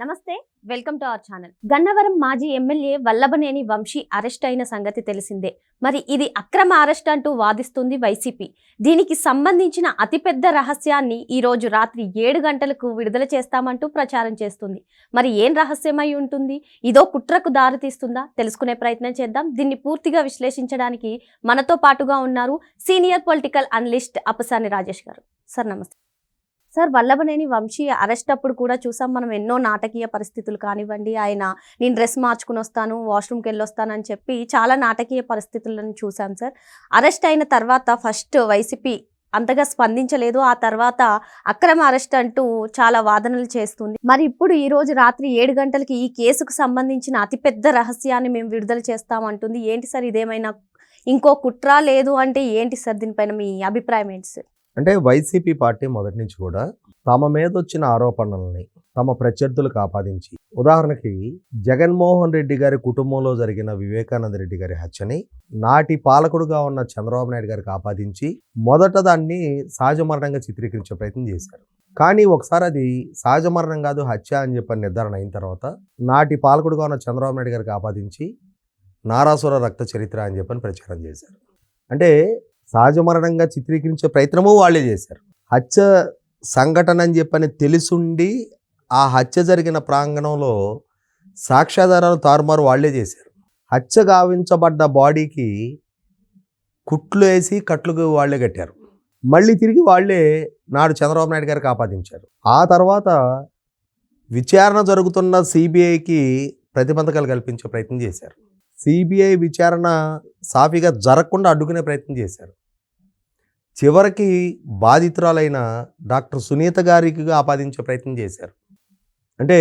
నమస్తే welcome to our channel. Gannavaram మాజీ MLA Vallabhaneni Vamsi arrest అయిన సంగతి తెలిసిందే. మరి ఇది అక్రమ అరెస్ట్ అంటూ వాదిస్తుంది వైసీపీ. దీనికి సంబంధించిన అతిపెద్ద రహస్యాన్ని ఈరోజు రాత్రి ఏడు గంటలకు విడుదల చేస్తామంటూ ప్రచారం చేస్తుంది. మరి ఏం రహస్యమై ఉంటుంది? ఇదో కుట్రకు దారితీస్తుందా తెలుసుకునే ప్రయత్నం చేద్దాం. దీన్ని పూర్తిగా విశ్లేషించడానికి మనతో పాటుగా ఉన్నారు senior political analyst Apasani Rajesh గారు. సార్ నమస్తే. సార్ వల్లభనేని వంశీ అరెస్ట్ అప్పుడు కూడా చూసాం మనం ఎన్నో నాటకీయ పరిస్థితులు కానివ్వండి. ఆయన నేను డ్రెస్ మార్చుకుని వస్తాను వాష్రూమ్కి వెళ్ళొస్తానని చెప్పి చాలా నాటకీయ పరిస్థితులను చూసాం సార్. అరెస్ట్ అయిన తర్వాత ఫస్ట్ వైసీపీ అంతగా స్పందించలేదు. ఆ తర్వాత అక్రమ అరెస్ట్ అంటూ చాలా వాదనలు చేస్తుంది. మరి ఇప్పుడు ఈ రోజు రాత్రి ఏడు గంటలకి ఈ కేసుకు సంబంధించిన అతిపెద్ద రహస్యాన్ని మేము విడుదల చేస్తామంటుంది ఏంటి సార్ ఇదేమైనా ఇంకో కుట్ర లేదు అంటే ఏంటి సార్ దీనిపైన మీ అభిప్రాయం ఏంటి సార్? అంటే వైసీపీ పార్టీ మొదటి నుంచి కూడా తమ మీద వచ్చిన ఆరోపణల్ని తమ ప్రత్యర్థులకు ఆపాదించి ఉదాహరణకి జగన్మోహన్ రెడ్డి గారి కుటుంబంలో జరిగిన వివేకానంద రెడ్డి గారి హత్యని నాటి పాలకుడుగా ఉన్న చంద్రబాబు నాయుడు గారికి ఆపాదించి మొదట దాన్ని సహజ మరణంగా చిత్రీకరించే ప్రయత్నం చేశారు. కానీ ఒకసారి అది సహజ మరణం కాదు హత్య అని చెప్పని నిర్ధారణ అయిన తర్వాత నాటి పాలకుడుగా ఉన్న చంద్రబాబు నాయుడు గారికి ఆపాదించి నారాసుర రక్త చరిత్ర అని చెప్పని ప్రచారం చేశారు. అంటే సహజ మరణంగా చిత్రీకరించే ప్రయత్నము వాళ్ళే చేశారు. హత్య సంఘటన అని చెప్పని తెలుసుండి ఆ హత్య జరిగిన ప్రాంగణంలో సాక్ష్యాధారాలు తారుమారు వాళ్ళే చేశారు. హత్య గావించబడ్డ బాడీకి కుట్లు వేసి కట్లు వాళ్ళే కట్టారు. మళ్ళీ తిరిగి వాళ్ళే నాడు చంద్రబాబు నాయుడు గారికి ఆపాదించారు ఆ తర్వాత విచారణ జరుగుతున్న సిబిఐకి ప్రతిబంధకాలు కల్పించే ప్రయత్నం చేశారు. సిబిఐ విచారణ సాఫీగా జరగకుండా అడ్డుకునే ప్రయత్నం చేశారు. చివరికి బాధితురాలైన డాక్టర్ సునీత గారికి ఆపాదించే ప్రయత్నం చేశారు. అంటే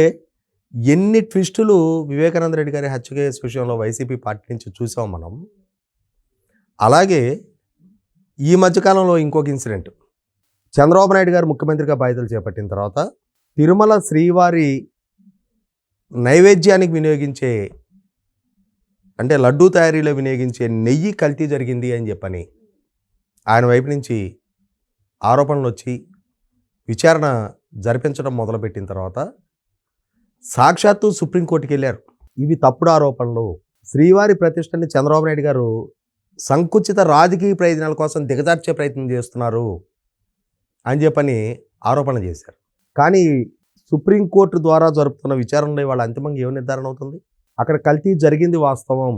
ఎన్ని ట్విస్టులు వివేకానంద రెడ్డి గారి హత్య కేసు విషయంలో వైసీపీ పార్టీ నుంచి చూసాం మనం. అలాగే ఈ మధ్యకాలంలో ఇంకొక ఇన్సిడెంట్. చంద్రబాబు నాయుడు గారు ముఖ్యమంత్రిగా బాధ్యతలు చేపట్టిన తర్వాత తిరుమల శ్రీవారి నైవేద్యానికి వినియోగించే అంటే లడ్డూ తయారీలో వినియోగించే నెయ్యి కల్తీ జరిగింది అని చెప్పని ఆయన వైపు నుంచి ఆరోపణలు వచ్చి విచారణ జరిపించడం మొదలుపెట్టిన తర్వాత సాక్షాత్తు సుప్రీంకోర్టుకి వెళ్ళారు. ఇవి తప్పుడు ఆరోపణలు. శ్రీవారి ప్రతిష్టని చంద్రబాబు నాయుడు గారు సంకుచిత రాజకీయ ప్రయోజనాల కోసం దిగజార్చే ప్రయత్నం చేస్తున్నారు అని చెప్పని ఆరోపణ చేశారు. కానీ సుప్రీంకోర్టు ద్వారా జరుపుతున్న విచారణలో వాళ్ళ అంతిమంగా ఏం నిర్ధారణ అవుతుంది? అక్కడ కల్తీ జరిగింది వాస్తవం.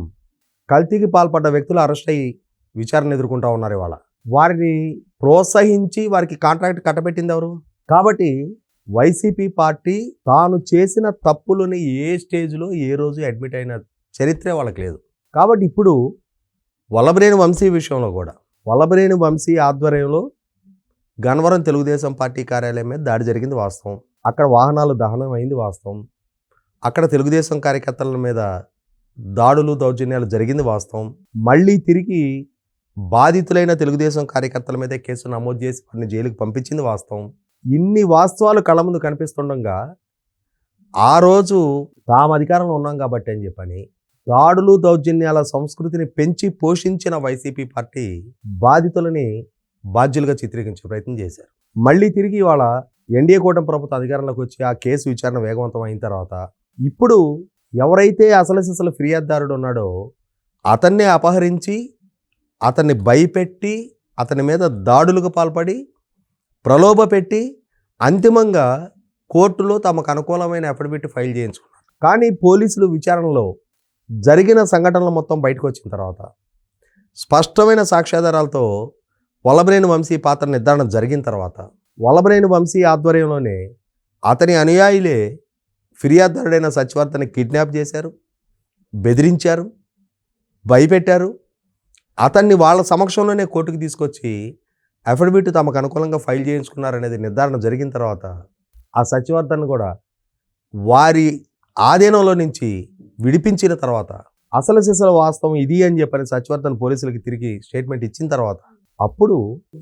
కల్తీకి పాల్పడ్డ వ్యక్తులు అరెస్ట్ అయ్యి విచారణ ఎదుర్కొంటా ఉన్నారు ఇవాళ. వారిని ప్రోత్సహించి వారికి కాంట్రాక్ట్ కట్టబెట్టింది ఎవరు? కాబట్టి వైసీపీ పార్టీ తాను చేసిన తప్పులని ఏ స్టేజ్లో ఏ రోజు అడ్మిట్ అయిన చరిత్రే వాళ్ళకి లేదు. కాబట్టి ఇప్పుడు వల్లభరేణి వంశీ విషయంలో కూడా వల్లభరేణి వంశీ ఆధ్వర్యంలో గన్నవరం తెలుగుదేశం పార్టీ కార్యాలయం మీద దాడి జరిగింది వాస్తవం. అక్కడ వాహనాలు దహనం అయింది వాస్తవం. అక్కడ తెలుగుదేశం కార్యకర్తల మీద దాడులు దౌర్జన్యాలు జరిగింది వాస్తవం. మళ్ళీ తిరిగి బాధితులైన తెలుగుదేశం కార్యకర్తల మీద కేసు నమోదు చేసి వారిని జైలుకి పంపించింది వాస్తవం. ఇన్ని వాస్తవాలు కళ్ళ ముందు కనిపిస్తుండగా ఆ రోజు తాము అధికారంలో ఉన్నాం కాబట్టి అని చెప్పని దాడులు దౌర్జన్యాల సంస్కృతిని పెంచి పోషించిన వైసీపీ పార్టీ బాధితులని బాధ్యులుగా చిత్రీకరించే ప్రయత్నం చేశారు. మళ్ళీ తిరిగి ఇవాళ ఎన్డీఏ కూటమి ప్రభుత్వం అధికారంలోకి వచ్చి ఆ కేసు విచారణ వేగవంతం అయిన తర్వాత ఇప్పుడు ఎవరైతే అసలు సిసలు ఫిర్యాదుదారుడు ఉన్నాడో అతన్ని అపహరించి అతన్ని భయపెట్టి అతని మీద దాడులకు పాల్పడి ప్రలోభ పెట్టి అంతిమంగా కోర్టులో తమకు అనుకూలమైన అఫిడవిట్ ఫైల్ చేయించుకున్నారు. కానీ పోలీసులు విచారణలో జరిగిన సంఘటనలు మొత్తం బయటకు వచ్చిన తర్వాత స్పష్టమైన సాక్ష్యాధారాలతో వల్లభనేని వంశీ పాత్ర నిర్ధారణ జరిగిన తర్వాత వల్లభనేని వంశీ ఆధ్వర్యంలోనే అతని అనుయాయులే ఫిర్యాదుదారుడైన సత్యవర్తని కిడ్నాప్ చేశారు బెదిరించారు భయపెట్టారు అతన్ని వాళ్ళ సమక్షంలోనే కోర్టుకు తీసుకొచ్చి అఫిడవిట్ తమకు అనుకూలంగా ఫైల్ చేయించుకున్నారనేది నిర్ధారణ జరిగిన తర్వాత ఆ సచివర్ధన్ కూడా వారి ఆధీనంలో నుంచి విడిపించిన తర్వాత అసలు సిసల వాస్తవం ఇది అని చెప్పని సచివర్ధన్ పోలీసులకి తిరిగి స్టేట్మెంట్ ఇచ్చిన తర్వాత అప్పుడు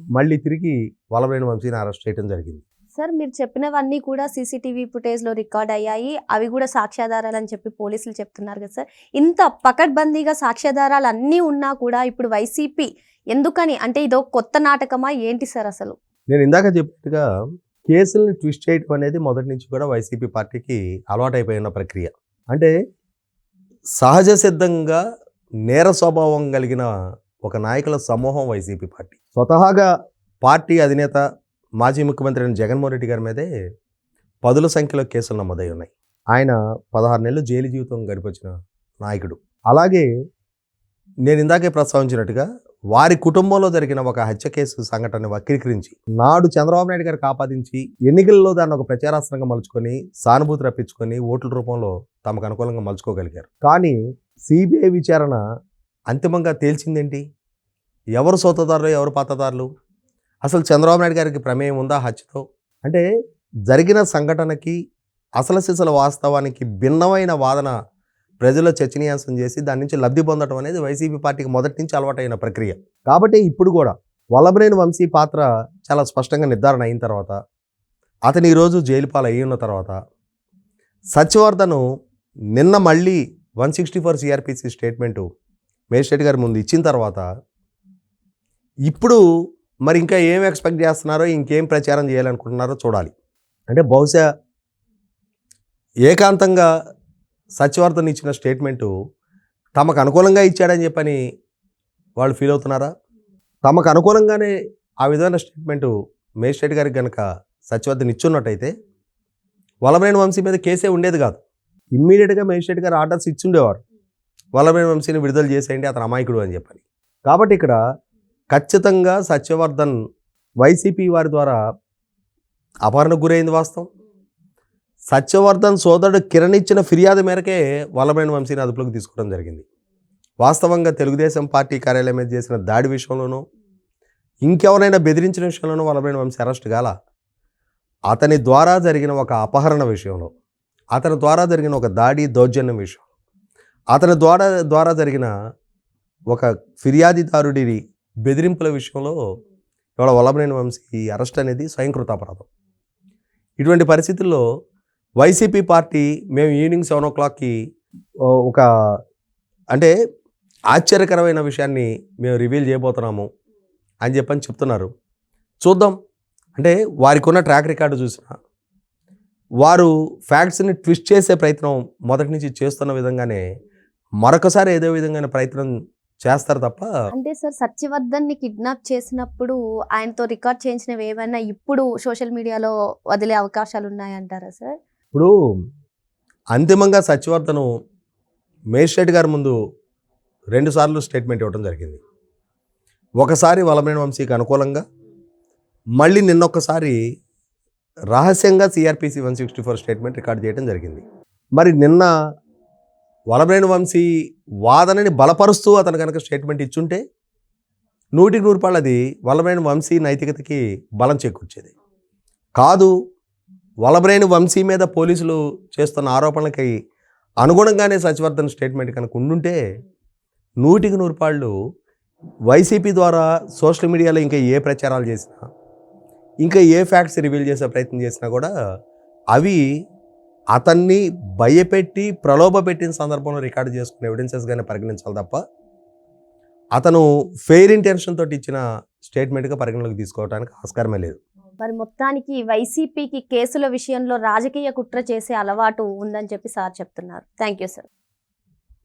మళ్ళీ తిరిగి వలభరేణి వంశీని అరెస్ట్ చేయడం జరిగింది. సార్ మీరు చెప్పినవన్నీ కూడా సీసీటీవీ ఫుటేజ్లో రికార్డ్ అయ్యాయి. అవి కూడా సాక్ష్యాధారాలు అని చెప్పి పోలీసులు చెప్తున్నారు కదా సార్. ఇంత పకడ్బందీగా సాక్ష్యాధారాలు అన్నీ ఉన్నా కూడా ఇప్పుడు వైసీపీ ఎందుకని? అంటే ఇదో కొత్త నాటకమా? ఏంటి సార్ అసలు? నేను ఇందాక చెప్పినట్టుగా కేసులను ట్విస్ట్ చేయటం అనేది మొదటి నుంచి కూడా వైసీపీ పార్టీకి అలవాటైపోయిన ప్రక్రియ. అంటే సహజ సిద్ధంగా నేర స్వభావం కలిగిన ఒక నాయకుల సమూహం వైసీపీ పార్టీ. స్వతహాగా పార్టీ అధినేత మాజీ ముఖ్యమంత్రి అయిన జగన్మోహన్ రెడ్డి గారి మీదే పదుల సంఖ్యలో కేసులు నమోదై ఉన్నాయి. ఆయన పదహారు నెలలు జైలు జీవితం గడిపొచ్చిన నాయకుడు. అలాగే నేను ఇందాకే ప్రస్తావించినట్టుగా వారి కుటుంబంలో జరిగిన ఒక హత్య కేసు సంఘటన వక్రీకరించి నాడు చంద్రబాబు నాయుడు గారికి ఆపాదించి ఎన్నికల్లో దాన్ని ఒక ప్రచారాస్త్రంగా మలుచుకొని సానుభూతి రప్పించుకొని ఓట్ల రూపంలో తమకు అనుకూలంగా మలుచుకోగలిగారు. కానీ సిబిఐ విచారణ అంతిమంగా తేల్చిందేంటి? ఎవరు సొంతదారులు ఎవరు పాతదారులు? అసలు చంద్రబాబు నాయుడు గారికి ప్రమేయం ఉందా హత్యతో? అంటే జరిగిన సంఘటనకి అసలు సిసల వాస్తవానికి భిన్నమైన వాదన ప్రజల్లో చర్చనీయాంశం చేసి దాని నుంచి లబ్ధి పొందడం అనేది వైసీపీ పార్టీకి మొదటి నుంచి అలవాటైన ప్రక్రియ. కాబట్టి ఇప్పుడు కూడా వల్లభనేని వంశీ పాత్ర చాలా స్పష్టంగా నిర్ధారణ అయిన తర్వాత అతను ఈరోజు జైలు పాలు అయి ఉన్న తర్వాత సత్యవర్ధను నిన్న మళ్ళీ one sixty four CRPC statement magistrate గారి ముందు ఇచ్చిన తర్వాత ఇప్పుడు మరి ఇంకా ఏం ఎక్స్పెక్ట్ చేస్తున్నారో ఇంకేం ప్రచారం చేయాలనుకుంటున్నారో చూడాలి. అంటే బహుశా ఏకాంతంగా సత్యవర్ధన్ ఇచ్చిన స్టేట్మెంటు తమకు అనుకూలంగా ఇచ్చాడని చెప్పని వాళ్ళు ఫీల్ అవుతున్నారా? తమకు అనుకూలంగానే ఆ విధమైన స్టేట్మెంటు మేజిస్ట్రేట్ గారికి కనుక సత్యవర్ధన్ ఇచ్చున్నట్టయితే వల్లభనేని వంశీ మీద కేసే ఉండేది కాదు. ఇమ్మీడియట్గా మేజిస్ట్రేట్ గారు ఆర్డర్స్ ఇచ్చుండేవారు. వల్లభనేని వంశీని విడుదల చేసేయండి అతను అమాయకుడు అని చెప్పని. కాబట్టి ఇక్కడ ఖచ్చితంగా సత్యవర్ధన్ వైసీపీ వారి ద్వారా అపహరణకు గురైంది వాస్తవం. సత్యవర్ధన్ సోదరుడు కిరణ్ ఇచ్చిన ఫిర్యాదు మేరకే వల్లభైన వంశీని అదుపులోకి తీసుకోవడం జరిగింది. వాస్తవంగా తెలుగుదేశం పార్టీ కార్యాలయం మీద చేసిన దాడి విషయంలోనూ ఇంకెవరైనా బెదిరించిన విషయంలోనూ వల్లభైన వంశీ అరెస్ట్ కాల. అతని ద్వారా జరిగిన ఒక అపహరణ విషయంలో అతని ద్వారా జరిగిన ఒక దాడి దౌర్జన్యం విషయం అతని ద్వారా ద్వారా జరిగిన ఒక ఫిర్యాదిదారుడి బెదిరింపుల విషయంలో ఇవాళ వల్లభనేని వంశీ అరెస్ట్ అనేది స్వయంకృత అపరాధం ఇటువంటి పరిస్థితుల్లో వైసీపీ పార్టీ మేము ఈవినింగ్ సెవెన్ ఓ క్లాక్కి ఒక అంటే ఆశ్చర్యకరమైన విషయాన్ని మేము రివీల్ చేయబోతున్నాము అని చెప్పని చెప్తున్నారు. చూద్దాం. అంటే వారికి ఉన్న ట్రాక్ రికార్డు చూసిన వారు ఫ్యాక్ట్స్ని ట్విస్ట్ చేసే ప్రయత్నం మొదటి నుంచి చేస్తున్న విధంగానే మరొకసారి ఏదో విధంగా ప్రయత్నం చేస్తారు తప్ప అంటే సార్ సత్యవర్ధన్ని కిడ్నాప్ చేసినప్పుడు ఆయనతో రికార్డ్ చేయించినవి ఏమైనా ఇప్పుడు సోషల్ మీడియాలో వదిలే అవకాశాలు ఉన్నాయంటారా సార్? ఇప్పుడు అంతిమంగా సత్యవర్ధను మేజిస్ట్రేట్ గారి ముందు రెండుసార్లు స్టేట్మెంట్ ఇవ్వడం జరిగింది. ఒకసారి వలమేని వంశీకి అనుకూలంగా మళ్ళీ నిన్నొక్కసారి రహస్యంగా CRPC one sixty four statement record చేయడం జరిగింది. మరి నిన్న వలమేని వంశీ వాదనని బలపరుస్తూ అతను కనుక స్టేట్మెంట్ ఇచ్చుంటే నూటికి నూరు రూపాయలు అది వలమేని వంశీ నైతికతకి బలం చేకూర్చేది. కాదు వలబ్రేని వంశీ మీద పోలీసులు చేస్తున్న ఆరోపణలకి అనుగుణంగానే సచివర్ధన్ స్టేట్మెంట్ కనుక ఉండుంటే నూటికి నూరు పాళ్ళు వైసీపీ ద్వారా సోషల్ మీడియాలో ఇంకా ఏ ప్రచారాలు చేసినా ఇంకా ఏ ఫ్యాక్ట్స్ రివీల్ చేసే ప్రయత్నం చేసినా కూడా అవి అతన్ని భయపెట్టి ప్రలోభ పెట్టిన సందర్భంలో రికార్డు చేసుకున్న ఎవిడెన్సెస్గానే పరిగణించాలి తప్ప అతను ఫెయిర్ ఇంటెన్షన్ తోటి ఇచ్చిన స్టేట్మెంట్గా పరిగణలోకి తీసుకోవడానికి ఆస్కారమే లేదు. మరి మొత్తానికి వైసీపీకి కేసుల విషయంలో రాజకీయ కుట్ర చేసే అలవాటు ఉందని చెప్పి సార్ చెప్తున్నారు. Thank you sir